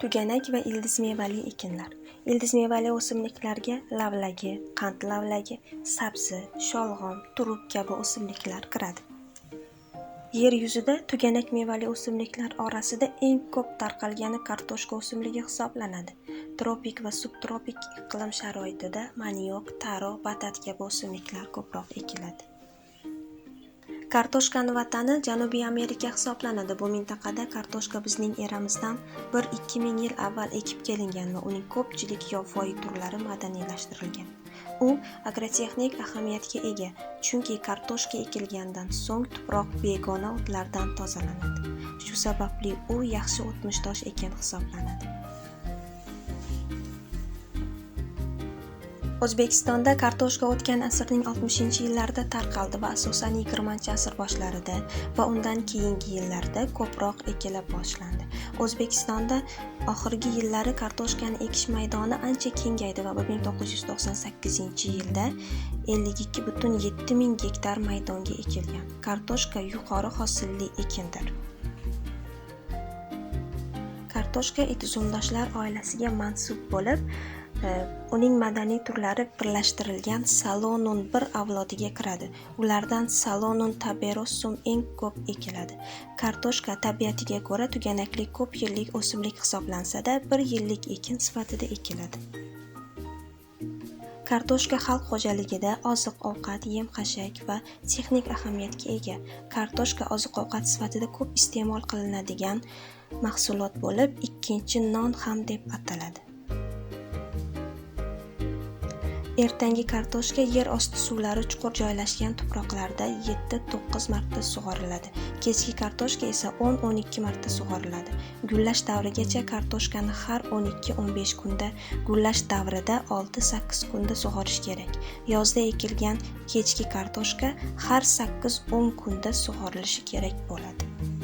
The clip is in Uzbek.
Tuganak va ildiz mevali ekinlar. Ildiz mevali o'simliklarga lavlagi, qand lavlagi, sabzi, sholg'om, turub kabi o'simliklar kiradi. Yer yuzida tuganak mevali o'simliklar orasida eng ko'p tarqalgani kartoshka o'simligi hisoblanadi. Tropik va subtropik iqlim sharoitida maniok, taro, batat kabi o'simliklar ko'proq ekiladi. Kartoshkani vatani Janubiy Amerika hisoblanadi. Bu mintaqada kartoshka bizning eramizdan 1-2 ming yil avval ekib kelingan va uning ko'pchilik yovvoyi turlari madaniylashtirilgan. U agrotexnik ahamiyatga ega, chunki kartoshka ekilgandan so'ng tuproq begona o'tlardan tozalanadi. Shu sababli u yaxshi o'tmishdosh ekin hisoblanadi. O'zbekistonda kartoshka o'tgan asrning 60-yillarida tarqaldi va asosan 20-asr boshlarida va undan keyingi yillarda ko'proq ekila boshlandi. O'zbekistonda oxirgi yillari kartoshkani ekish maydoni ancha kengaydi va 1998-yilda 52,7 ming gektar maydonga ekilgan. Kartoshka yuqori hosilli ekindir. Kartoshka etizumdoshlar oilasiga mansub bo'lib, uning madaniy turlari birlashtirilgan Salonun bir avlodiga kiradi. Ulardan Salonun taberossum eng ko'p ekiladi. Kartoshka tabiatiga ko'ra tuganakli ko'p yillik o'simlik hisoblansa-da, bir yillik ekin sifatida ekiladi. Kartoshka xalq xo'jaligida oziq-ovqat, yem-xashak va texnik ahamiyatga ega. Kartoshka oziq-ovqat sifatida ko'p iste'mol qilinadigan mahsulot bo'lib, ikkinchi non ham deb ataladi. Ertangi kartoshka yer osti suvlari chuqur joylashgan tuproqlarda 7-9 marta sug'oriladi. Kechki kartoshka esa 10-12 marta sug'oriladi. Gullash davrigacha kartoshkani har 12-15 kunda, gullash davrida 6-8 kunda sug'orish kerak. Yozda ekilgan kechki kartoshka har 8-10 kunda sug'orilishi kerak bo'ladi.